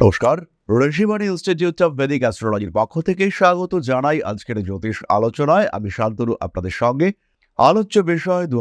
নমস্কার Rishibani institute of বেদিক অ্যাস্ট্রোলজির পক্ষ থেকে স্বাগত জানাই আজকের জ্যোতিষ আলোচনায়। আমি শান্তনু আপনাদের সঙ্গে। আলোচ্য বিষয় দু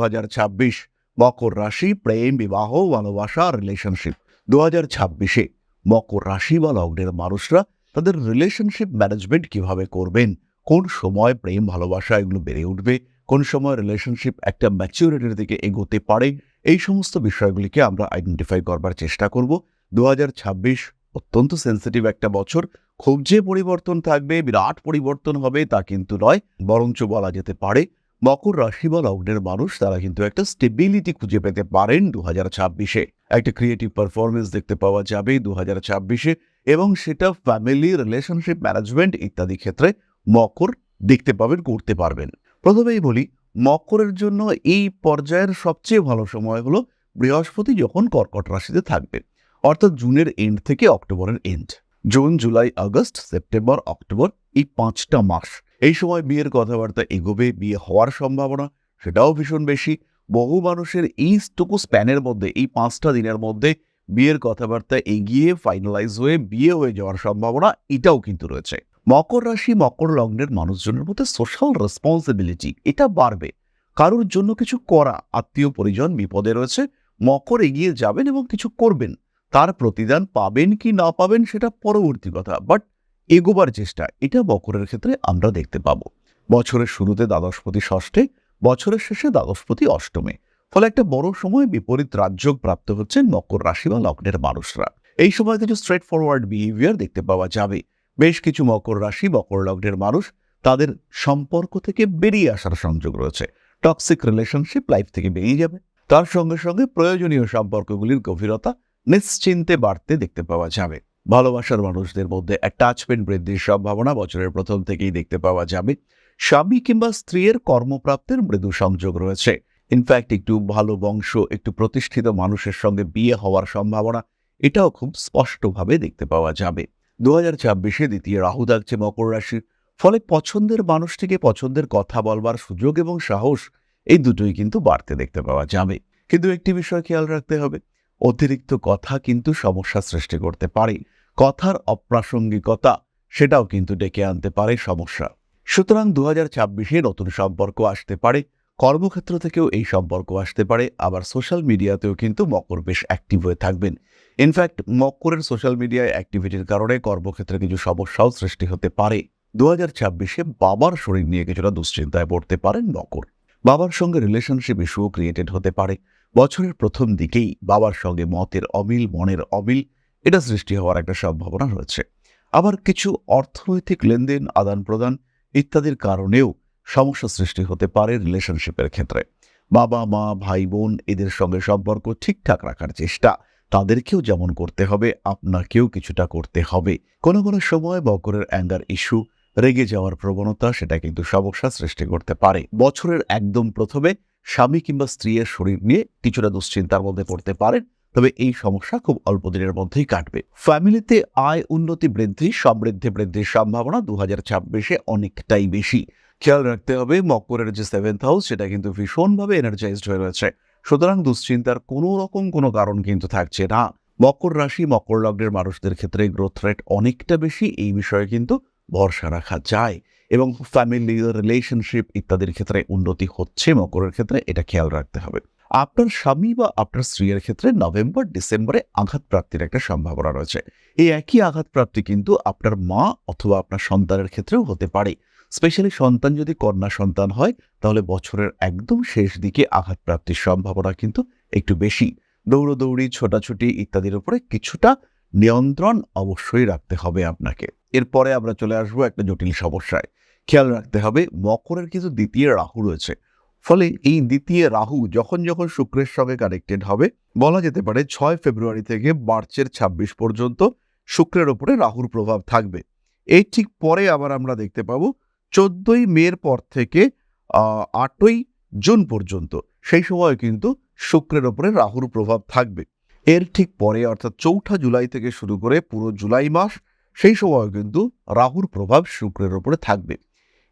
মকর রাশি, প্রেম, বিবাহ, ভালোবাসা রিলেশনশিপ দু হাজার ছাব্বিশে মকর রাশি বা লগ্নের মানুষরা তাদের রিলেশনশিপ ম্যানেজমেন্ট কীভাবে করবেন? কোন সময় প্রেম, ভালোবাসা এগুলো বেড়ে উঠবে? কোন সময় রিলেশনশিপ একটা ম্যাচিউরিটির দিকে এগোতে পারে? এই সমস্ত বিষয়গুলিকে আমরা আইডেন্টিফাই করবার চেষ্টা করব। দু হাজার ছাব্বিশ অত্যন্ত সেন্সিটিভ একটা বছর। খুব যে পরিবর্তন থাকবে, বিরাট পরিবর্তন হবে তা কিন্তু নয়, বরঞ্চ বলা যেতে পারে মকর রাশি বা লগ্নের মানুষ তারা কিন্তু একটা স্টেবিলিটি খুঁজে পেতে পারেন দু হাজার ছাব্বিশে। একটা ক্রিয়েটিভ পারফরমেন্স দেখতে পাওয়া যাবে দু হাজার ছাব্বিশে এবং সেটা ফ্যামিলি রিলেশনশিপ ম্যানেজমেন্ট ইত্যাদি ক্ষেত্রে মকর দেখতে পাবেন, করতে পারবেন। প্রথমেই বলি, মকরের জন্য এই পর্যায়ের সবচেয়ে ভালো সময় হলো বৃহস্পতি যখন কর্কট রাশিতে থাকবে অর্থাৎ জুনের এন্ড থেকে অক্টোবরের end June, July, August, September, October এই পাঁচটা মাস। এই সময় বিয়ের কথাবার্তা এগোবে, বিয়ে হওয়ার সম্ভাবনা, সেটাও ভীষণ বেশি। বহু মানুষের এইটুকু স্প্যানের মধ্যে, এই পাঁচটা দিনের মধ্যে বিয়ের কথাবার্তা এগিয়ে ফাইনালাইজ হয়ে বিয়ে হয়ে যাওয়ার সম্ভাবনা, এটাও কিন্তু রয়েছে। মকর রাশি, মকর লগ্নের মানুষজনের মধ্যে সোশ্যাল রেসপন্সিবিলিটি এটা বাড়বে। কারোর জন্য কিছু করা আত্মীয় পরিজন বিপদে রয়েছে, মকর এগিয়ে যাবেন এবং কিছু করবেন। তার প্রতিদান পাবেন কি না পাবেন সেটা পরবর্তী কথা বাট এগোবার চেষ্টা, এটা মকরের ক্ষেত্রে আমরা দেখতে পাবো। বছরের শুরুতে দ্বাদশপতি ষষ্ঠে, বছরের শেষে দ্বাদশপতি অষ্টমে। ফলে একটা বড় সময় বিপরীত রাজযোগ প্রাপ্ত হচ্ছেন মকর রাশি বা লগ্নের মানুষরা। এই সময় কিছু স্ট্রেট ফরওয়ার্ড বিহেভিয়ার দেখতে পাওয়া যাবে। বেশ কিছু মকর রাশি, মকর লগ্নের মানুষ, তাদের সম্পর্ক থেকে বেরিয়ে আসার সংযোগ রয়েছে। টক্সিক রিলেশনশিপ লাইফ থেকে বেরিয়ে যাবে। তার সঙ্গে সঙ্গে প্রয়োজনীয় সম্পর্কগুলির গভীরতা নিশ্চিন্তে বাড়তে দেখতে পাওয়া যাবে। ভালোবাসার মানুষদের মধ্যে অ্যাটাচমেন্ট বৃদ্ধির সম্ভাবনা বছরের প্রথম থেকেই দেখতে পাওয়া যাবে। স্বামী কিংবা স্ত্রীর কর্মপ্রাপ্তের মৃদু সংযোগ রয়েছে। ইনফ্যাক্ট একটু ভালো বংশ, একটু প্রতিষ্ঠিত মানুষের সঙ্গে বিয়ে হওয়ার সম্ভাবনা, এটাও খুব স্পষ্টভাবে দেখতে পাওয়া যাবে। দু হাজার ছাব্বিশে দ্বিতীয় রাহু থাকছে মকর রাশির। ফলে পছন্দের মানুষটিকে পছন্দের কথা বলবার সুযোগ এবং সাহস, এই দুটোই কিন্তু বাড়তে দেখতে পাওয়া যাবে। কিন্তু একটি বিষয় খেয়াল রাখতে হবে অতিরিক্ত কথা কিন্তু সমস্যা সৃষ্টি করতে পারে। কথার অপ্রাসঙ্গিকতা, সেটাও কিন্তু ডেকে আনতে পারে সমস্যা। সুতরাং দু হাজার ছাব্বিশে নতুন সম্পর্ক আসতে পারে, কর্মক্ষেত্র থেকেও এই সম্পর্ক আসতে পারে, আবার সোশ্যাল মিডিয়াতেও কিন্তু মকর বেশ অ্যাক্টিভ হয়ে থাকবেন। ইনফ্যাক্ট মকরের সোশ্যাল মিডিয়ায় অ্যাক্টিভিটির কারণে কর্মক্ষেত্রে কিছু সমস্যাও সৃষ্টি হতে পারে। দু হাজার ছাব্বিশে বাবার শরীর নিয়ে কিছুটা দুশ্চিন্তায় পড়তে পারেন মকর। বাবার সঙ্গে রিলেশনশিপ ইস্যুও ক্রিয়েটেড হতে পারে। বছরের প্রথম দিকেই বাবার সঙ্গে মতের অমিল, মনের অমিল, এটা সৃষ্টি হওয়ার একটা সম্ভাবনা রয়েছে। আবার কিছু অর্থনৈতিক লেনদেন আদান প্রদান ইত্যাদির কারণেও সমস্যা সৃষ্টি হতে পারে রিলেশনশিপের ক্ষেত্রে। বাবা, মা, ভাই, বোন এদের সঙ্গে সম্পর্ক ঠিকঠাক রাখার চেষ্টা, তাদেরকেও যেমন করতে হবে, আপনাকেও কিছুটা করতে হবে। কোনো কোনো সময় বকরের অ্যাঙ্গার ইস্যু রেগে যাওয়ার প্রবণতা, সেটা কিন্তু সমস্যা সৃষ্টি করতে পারে। বছরের একদম প্রথমে স্বামী কিংবা স্ত্রীর শরীর নিয়ে কিছুটা দুশ্চিন্তার মধ্যে পড়তে পারেন, তবে এই সমস্যা খুব অল্প দিনের মধ্যেই কাটবে। ফ্যামিলিতে আয় উন্নতি বৃদ্ধি, সমৃদ্ধি বৃদ্ধির সম্ভাবনা দু হাজার ছাব্বিশে অনেকটাই বেশি। খেয়াল রাখতে হবে মকরের যে সেভেন্থ হাউস সেটা কিন্তু ভীষণভাবে এনার্জাইজড হয়ে রয়েছে। সুতরাং দুশ্চিন্তার কোনো রকম কোনো কারণ কিন্তু থাকছে না। মকর রাশি মকর লগ্নের মানুষদের ক্ষেত্রে গ্রোথ রেট অনেকটা বেশি, এই বিষয়ে কিন্তু ভরসা রাখা যায়। এবং ফ্যামিলি রিলেশনশিপ ইত্যাদির ক্ষেত্রে উন্নতি হচ্ছে, মকরের ক্ষেত্রে এটা খেয়াল রাখতে হবে। আপনার স্বামী বা আপনার স্ত্রীর ক্ষেত্রে নভেম্বর, ডিসেম্বরে আঘাত প্রাপ্তির একটা সম্ভাবনা রয়েছে। এই একই আঘাত প্রাপ্তি কিন্তু আপনার মা অথবা আপনার সন্তানের ক্ষেত্রেও হতে পারে। স্পেশালি সন্তান যদি কন্যা সন্তান হয়, তাহলে বছরের একদম শেষ দিকে আঘাত প্রাপ্তির সম্ভাবনা কিন্তু একটু বেশি। দৌড়দৌড়ি, ছোটাছুটি ইত্যাদির উপরে কিছুটা নিয়ন্ত্রণ অবশ্যই রাখতে হবে আপনাকে। এরপরে আমরা চলে আসব একটা জটিল সমস্যায়। খেয়াল রাখতে হবে, মকরের কিন্তু দ্বিতীয় রাহু রয়েছে। ফলে এই দ্বিতীয় রাহু যখন যখন শুক্রের সঙ্গে কানেক্টেড হবে, বলা যেতে পারে ছয় ফেব্রুয়ারি থেকে মার্চের ২৬ পর্যন্ত শুক্রের ওপরে রাহুর প্রভাব থাকবে। এই ঠিক পরে আবার আমরা দেখতে পাবো, চোদ্দই মের পর থেকে আটই জুন পর্যন্ত সেই সময় কিন্তু শুক্রের ওপরে রাহুর প্রভাব থাকবে। এর ঠিক পরে অর্থাৎ চৌঠা জুলাই থেকে শুরু করে পুরো জুলাই মাস সেই সময় কিন্তু রাহুর প্রভাব শুক্রের ওপরে থাকবে।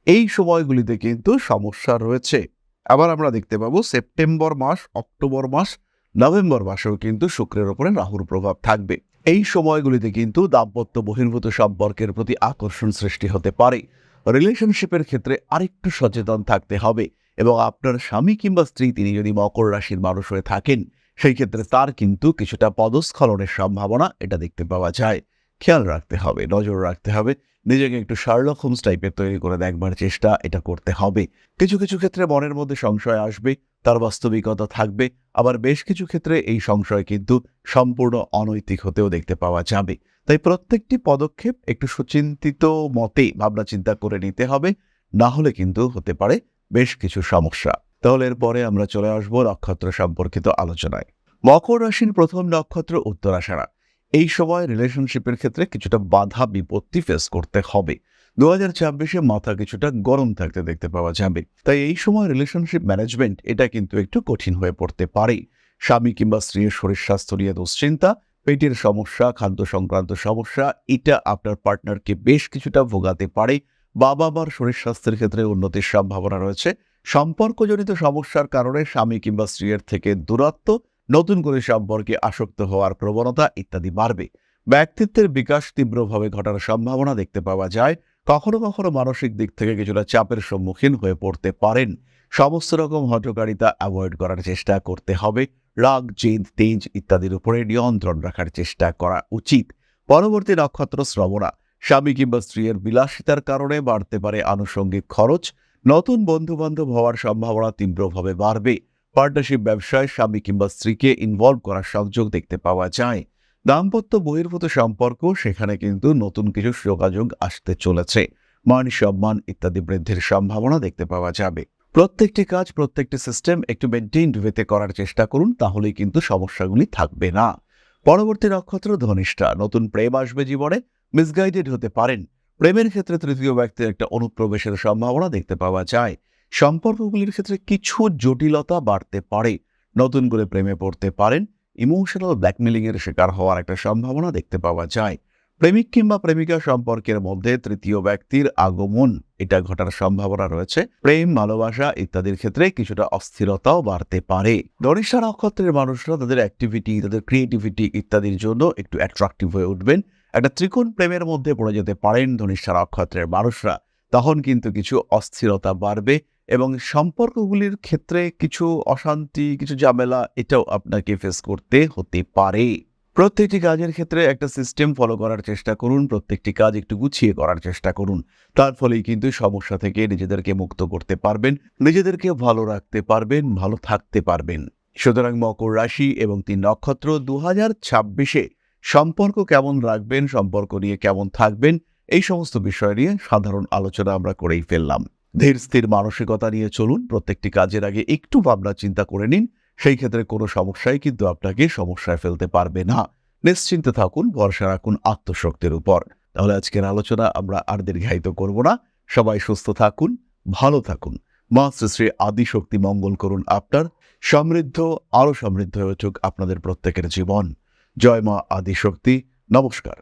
এই সময়গুলিতে কিন্তু সমস্যা রয়েছে। আবার আমরা দেখতে পাবো সেপ্টেম্বর মাস, অক্টোবর মাস, নভেম্বর মাসেও কিন্তু শুক্রের ওপরে রাহুর প্রভাব থাকবে। এই সময়গুলিতে কিন্তু দাম্পত্য বহির্ভূত সম্পর্কের প্রতি আকর্ষণ সৃষ্টি হতে পারে। রিলেশনশিপের ক্ষেত্রে আরেকটু সচেতন থাকতে হবে এবং আপনার স্বামী কিংবা স্ত্রী, তিনি যদি মকর রাশির মানুষ হয়ে থাকেন, সেই ক্ষেত্রে তার কিন্তু কিছুটা পদস্খলনের সম্ভাবনা এটা দেখতে পাওয়া যায়। খেয়াল রাখতে হবে, নজর রাখতে হবে নিজেকে একটু শার্লক হোমস টাইপের তৈরি করে দেখবার চেষ্টা এটা করতে হবে। কিছু কিছু ক্ষেত্রে মনের মধ্যে সংশয় আসবে, তার বাস্তবিকতা থাকবে, আবার বেশ কিছু ক্ষেত্রে এই সংশয় কিন্তু সম্পূর্ণ অনৈতিক হতেও দেখতে পাওয়া যাবে। তাই প্রত্যেকটি পদক্ষেপ একটু সুচিন্তিত মতে ভাবনা চিন্তা করে নিতে হবে, না হলে কিন্তু হতে পারে বেশ কিছু সমস্যা। তাহলে এরপরে আমরা চলে আসব নক্ষত্র সম্পর্কিত আলোচনায়। মকর রাশির প্রথম নক্ষত্র উত্তরাষাঢ়া। এই সময় রিলেশনশিপের ক্ষেত্রে কিছুটা বাধা বিপত্তি ফেস করতে হবে। দু হাজার ছাব্বিশে মাথা কিছুটা গরম থাকতে দেখতে পাওয়া যাবে। তাই এই সময় রিলেশনশিপ ম্যানেজমেন্ট এটা কিন্তু একটু কঠিন হয়ে পড়তে পারে। স্বামী কিংবা স্ত্রীর শরীর স্বাস্থ্য নিয়ে দুশ্চিন্তা, পেটের সমস্যা, খাদ্য সংক্রান্ত সমস্যা, এটা আপনার পার্টনারকে বেশ কিছুটা ভোগাতে পারে। বাবা মার শরীর স্বাস্থ্যের ক্ষেত্রে উন্নতির সম্ভাবনা রয়েছে। সম্পর্কজনিত সমস্যার কারণে স্বামী কিংবা স্ত্রীর থেকে দূরত্ব নতুন করে সম্পর্কে আসক্ত হওয়ার প্রবণতা ইত্যাদি বাড়বে। ব্যক্তিত্বের বিকাশ তীব্রভাবে ঘটার সম্ভাবনা দেখতে পাওয়া যায়। কখনো কখনো মানসিক দিক থেকে কিছুটা চাপের সম্মুখীন হয়ে পড়তে পারেন। সমস্ত রকম হটকারিতা অ্যাভয়েড করার চেষ্টা করতে হবে। রাগ, জেদ, তেজ ইত্যাদির উপরে নিয়ন্ত্রণ রাখার চেষ্টা করা উচিত। পরবর্তী নক্ষত্র শ্রবণা। স্বামী কিংবা স্ত্রীর বিলাসিতার কারণে বাড়তে পারে আনুষঙ্গিক খরচ। নতুন বন্ধু বান্ধব হওয়ার সম্ভাবনা তীব্রভাবে বাড়বে। পার্টনারশিপ ব্যবসায় স্বামী কিংবা স্ত্রীকে ইনভলভ করার সংযোগ দেখতে পাওয়া যায়। দাম্পত্য বহির্ভূত সম্পর্ক, সেখানে কিন্তু নতুন কিছু যোগাযোগ আসতে চলেছে। মান সম্মান ইত্যাদি বৃদ্ধির সম্ভাবনা দেখতে পাওয়া যাবে। প্রত্যেকটি কাজ, প্রত্যেকটি সিস্টেম একটু মেনটেইনড ওয়েতে করার চেষ্টা করুন, তাহলেই কিন্তু সমস্যাগুলি থাকবে না। পরবর্তী নক্ষত্র ধনিষ্ঠা। নতুন প্রেম আসবে জীবনে মিসগাইডেড হতে পারেন। প্রেমের ক্ষেত্রে তৃতীয় ব্যক্তির একটা অনুপ্রবেশের সম্ভাবনা দেখতে পাওয়া যায়। সম্পর্কগুলির ক্ষেত্রে কিছু জটিলতা বাড়তে পারে। নতুন করে প্রেমে পড়তে পারেন ইমোশনাল ব্ল্যাকমেলিং এর শিকার হওয়ার একটা সম্ভাবনা দেখতে পাওয়া যায়। প্রেমিক কিংবা প্রেমিকা সম্পর্কের মধ্যে তৃতীয় ব্যক্তির আগমন, এটা ঘটার সম্ভাবনা রয়েছে। প্রেম, ভালোবাসা ইত্যাদির ক্ষেত্রে কিছুটা অস্থিরতাও বাড়তে পারে। ধনিষ্ঠা নক্ষত্রের মানুষরা তাদের অ্যাক্টিভিটি তাদের ক্রিয়েটিভিটি ইত্যাদির জন্য একটু অ্যাট্রাকটিভ হয়ে উঠবেন। একটা ত্রিকোণ প্রেমের মধ্যে পড়ে যেতে পারেন ধনিষ্ঠা নক্ষত্রের মানুষরা। তখন কিন্তু কিছু অস্থিরতা বাড়বে। এবং সম্পর্কগুলির ক্ষেত্রে কিছু অশান্তি, কিছু ঝামেলা এটাও আপনাকে ফেস করতে হতে পারে। প্রত্যেকটি কাজের ক্ষেত্রে একটা সিস্টেম ফলো করার চেষ্টা করুন, প্রত্যেকটি কাজ একটু গুছিয়ে করার চেষ্টা করুন। তার ফলেই কিন্তু সমস্যা থেকে নিজেদেরকে মুক্ত করতে পারবেন, নিজেদেরকে ভালো রাখতে পারবেন, ভালো থাকতে পারবেন। সুতরাং মকর রাশি এবং তিন নক্ষত্র দু হাজার ছাব্বিশে সম্পর্ক কেমন রাখবেন, সম্পর্ক নিয়ে কেমন থাকবেন, এই সমস্ত বিষয় নিয়ে সাধারণ আলোচনা আমরা করেই ফেললাম। ধীর স্থির মানসিকতা নিয়ে চলুন। প্রত্যেকটি কাজের আগে একটু ভাবনা চিন্তা করে নিন। সেই ক্ষেত্রে কোনো সমস্যাই কিন্তু আপনাকে সমস্যায় ফেলতে পারবে না। নিশ্চিন্তে থাকুন, ভরসা রাখুন আত্মশক্তির উপর। তাহলে আজকের আলোচনা আমরা আর দীর্ঘায়িত করব না। সবাই সুস্থ থাকুন, ভালো থাকুন। মা শ্রী আদিশক্তি মঙ্গল করুন আপনার। সমৃদ্ধ, আরও সমৃদ্ধ হয়ে উঠুক আপনাদের প্রত্যেকের জীবন। জয় মা আদিশক্তি। নমস্কার।